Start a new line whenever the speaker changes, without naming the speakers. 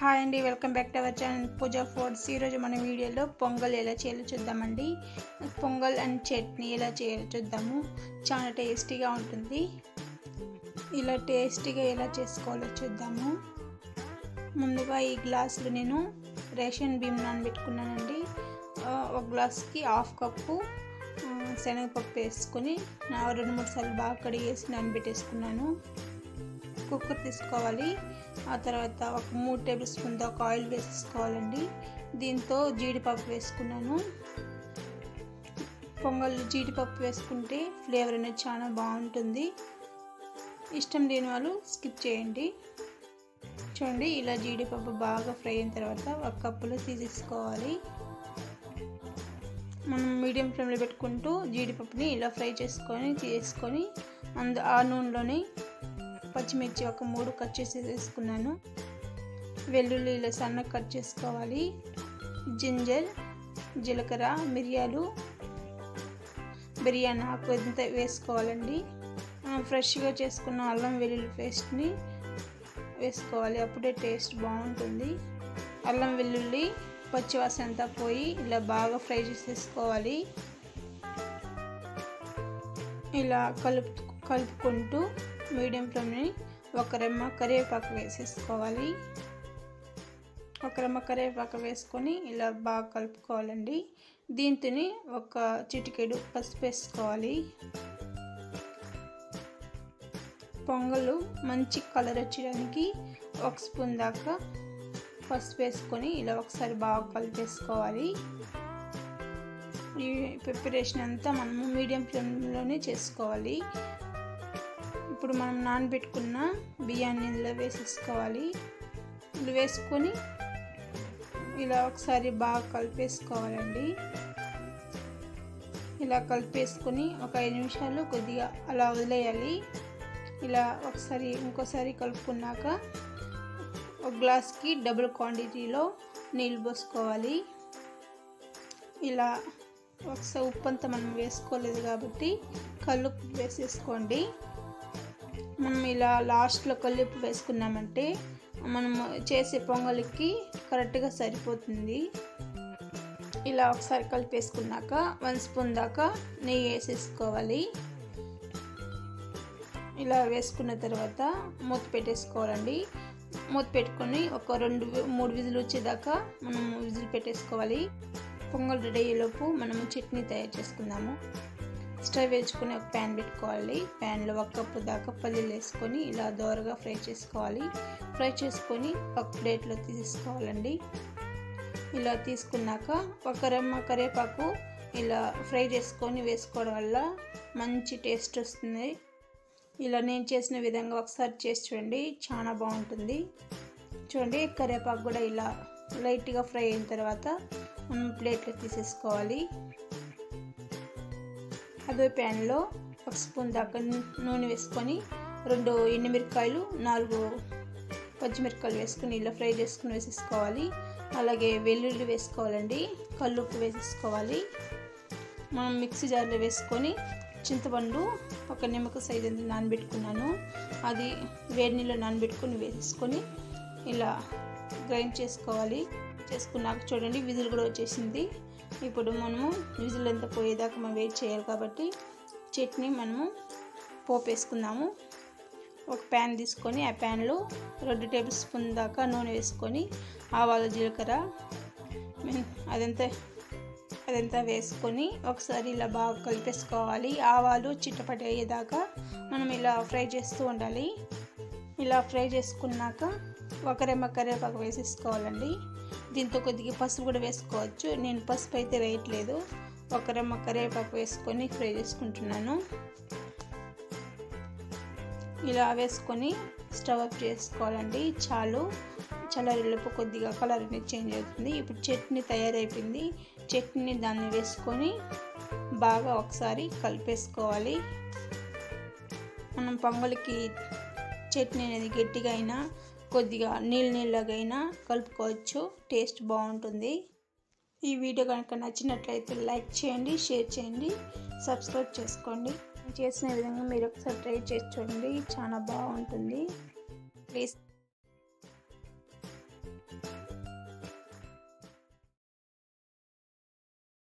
Hi అండి welcome back to our channel Pooja foods ఈరోజు మన వీడియోలో పొంగల్ ఎలా చేయాలో చూద్దామండి. పొంగల్ అండ్ చట్నీ ఎలా చేయాలో చూద్దాము. చాలా టేస్టీగా ఉంటుంది. ఇలా టేస్టీగా ఎలా చేసుకోవాలో చూద్దాము. ముందుగా ఈ గ్లాసులు నేను రేషన్ బియ్యం నానబెట్టుకున్నానండి. ఒక గ్లాస్కి హాఫ్ కప్పు శనగపప్పు వేసుకొని నా రెండు మూడు సార్లు బాగా కడిగేసి నానబెట్టేసుకున్నాను. కుక్కర్ తీసుకోవాలి. ఆ తర్వాత ఒక మూడు టేబుల్ స్పూన్ దాకా ఆయిల్ వేసుకోవాలండి దీంతో జీడిపప్పు వేసుకున్నాను. పొంగల్ జీడిపప్పు వేసుకుంటే ఫ్లేవర్ అనేది చాలా బాగుంటుంది. ఇష్టం లేని వాళ్ళు స్కిప్ చేయండి. చూడండి ఇలా జీడిపప్పు బాగా ఫ్రై అయిన తర్వాత ఒక కప్పులో తీసేసుకోవాలి. మనం మీడియం ఫ్లేమ్లో పెట్టుకుంటూ జీడిపప్పుని ఇలా ఫ్రై చేసుకొని చేసుకొని అందు ఆ నూనెలోని పచ్చిమిర్చి ఒక మూడు కట్ చేసి వేసుకున్నాను. వెల్లుల్లి ఇలా సన్నగా కట్ చేసుకోవాలి. జింజర్ జీలకర్ర మిరియాలు. బిర్యానీ ఆకు ఎంత వేసుకోవాలండి? ఫ్రెష్గా చేసుకున్న అల్లం వెల్లుల్లి పేస్ట్ని వేసుకోవాలి. అప్పుడే టేస్ట్ బాగుంటుంది. అల్లం వెల్లుల్లి పచ్చివాసన అంతా పోయి ఇలా బాగా ఫ్రై చేసేసుకోవాలి ఇలా కలుపు కలుపుకుంటూ మీడియం ఫ్లేమ్ని ఒక రెమ్మ కరివేపాకు వేసేసుకోవాలి. ఒక రెమ్మ కరివేపాకు వేసుకొని ఇలా బాగా కలుపుకోవాలండి. దీంతోని ఒక చిటికెడు పసుపు వేసుకోవాలి. పొంగలు మంచి కలర్ వచ్చడానికి ఒక స్పూన్ దాకా పసుపు వేసుకొని ఇలా ఒకసారి బాగా కలిపేసుకోవాలి. ఈ ప్రిపరేషన్ అంతా మనము మీడియం ఫ్లేమ్లోనే చేసుకోవాలి. ఇప్పుడు మనం నానబెట్టుకున్న బియ్యాన్ని ఇందులో వేసేసుకోవాలి. ఇది వేసుకొని ఇలా ఒకసారి బాగా కలిపేసుకోవాలండి. ఇలా కలిపేసుకొని ఒక ఐదు నిమిషాలు కొద్దిగా అలా వదిలేయాలి. ఇలా ఒకసారి ఇంకోసారి కలుపుకున్నాక ఒక గ్లాస్కి డబుల్ క్వాంటిటీలో నీళ్ళు పోసుకోవాలి. ఇలా ఒకసారి ఉప్పు అంతా మనం వేసుకోలేదు కాబట్టి కల్లుప్పు వేసేసుకోండి. మనం ఇలా లాస్ట్లో కలిపి వేసుకున్నామంటే మనం చేసే పొంగలికి కరెక్ట్గా సరిపోతుంది. ఇలా ఒకసారి కలిపేసుకున్నాక వన్ స్పూన్ దాకా నెయ్యి వేసేసుకోవాలి. ఇలా వేసుకున్న తర్వాత మూత పెట్టేసుకోవాలండి. మూత పెట్టుకొని ఒక రెండు మూడు విజులు వచ్చేదాకా మనం విజిల్ పెట్టేసుకోవాలి. పొంగల్ రెడీ అయ్యేలోపు మనము చట్నీ తయారు చేసుకుందాము. స్టవ్ వేసుకొని ఒక ప్యాన్ పెట్టుకోవాలి. ప్యాన్లో ఒక కప్పు దాకా పల్లీలు వేసుకొని ఇలా దోరగా ఫ్రై చేసుకోవాలి. ఫ్రై చేసుకొని ఒక ప్లేట్లో తీసుకోవాలండి ఇలా తీసుకున్నాక ఒక రెమ్మ కరివేపాకు ఇలా ఫ్రై చేసుకొని వేసుకోవడం వల్ల మంచి టేస్ట్ వస్తుంది. ఇలా నేను చేసిన విధంగా ఒకసారి చేసి చూడండి చాలా బాగుంటుంది. చూడండి కరివేపాకు కూడా ఇలా లైట్గా ఫ్రై అయిన తర్వాత మనం ప్లేట్లో తీసేసుకోవాలి. అదే ప్యాన్లో ఒక స్పూన్ దాకా నూనె వేసుకొని రెండు ఎండుమిరకాయలు నాలుగు పచ్చిమిరపకాయలు వేసుకొని ఇలా ఫ్రై చేసుకుని వేసేసుకోవాలి. అలాగే వెల్లుల్లి వేసుకోవాలండి కల్లుప్పు వేసేసుకోవాలి. మనం మిక్సీ జార్లో వేసుకొని చింతపండు ఒక నిమ్మక సైజ్ అంత నానబెట్టుకున్నాను. అది వేడి నీళ్ళు నానబెట్టుకొని వేసేసుకొని ఇలా గ్రైండ్ చేసుకోవాలి. చేసుకున్నాక చూడండి విజిల్ కూడా వచ్చేసింది. ఇప్పుడు మనము విజిల్ అంతా పోయేదాకా మనం వెయిట్ చేయాలి కాబట్టి చట్నీ మనము పోపు వేసుకుందాము ఒక ప్యాన్ తీసుకొని ఆ ప్యాన్లో రెండు టేబుల్ స్పూన్ దాకా నూనె వేసుకొని ఆవాలు జీలకర్ర అదంతా అదంతా వేసుకొని ఒకసారి ఇలా బాగా కలిపేసుకోవాలి. ఆవాలు చిట్టపటి అయ్యేదాకా మనం ఇలా ఫ్రై చేస్తూ ఉండాలి. ఇలా ఫ్రై చేసుకున్నాక ఒక రెమ్మ కరివేపాకు వేసేసుకోవాలండి. దీంతో కొద్దిగా పసుపు కూడా వేసుకోవచ్చు. నేను పసుపు అయితే వేయట్లేదు. ఒక రెమ్మ కరివేపాకు వేసుకొని ఫ్రై చేసుకుంటున్నాను. ఇలా వేసుకొని స్టవ్ అప్ చేసుకోవాలండి. చాలు. చల్లరిలోపు కొద్దిగా కలర్ అనేది చేంజ్ అవుతుంది. ఇప్పుడు చట్నీ తయారైపోయింది. చట్నీ దాన్ని వేసుకొని బాగా ఒకసారి కలిపేసుకోవాలి. మనం పొంగలికి చట్నీ అనేది గట్టిగా అయినా కొద్దిగా నీళ్ళు నీళ్ళగైనా కలుపుకోవచ్చు. టేస్ట్ బాగుంటుంది. ఈ వీడియో కనుక నచ్చినట్లయితే లైక్ చేయండి షేర్ చేయండి సబ్స్క్రైబ్ చేసుకోండి. చేసిన విధంగా మీరు ఒకసారి ట్రై చేసి చూడండి. చాలా బాగుంటుంది. ప్లీజ్.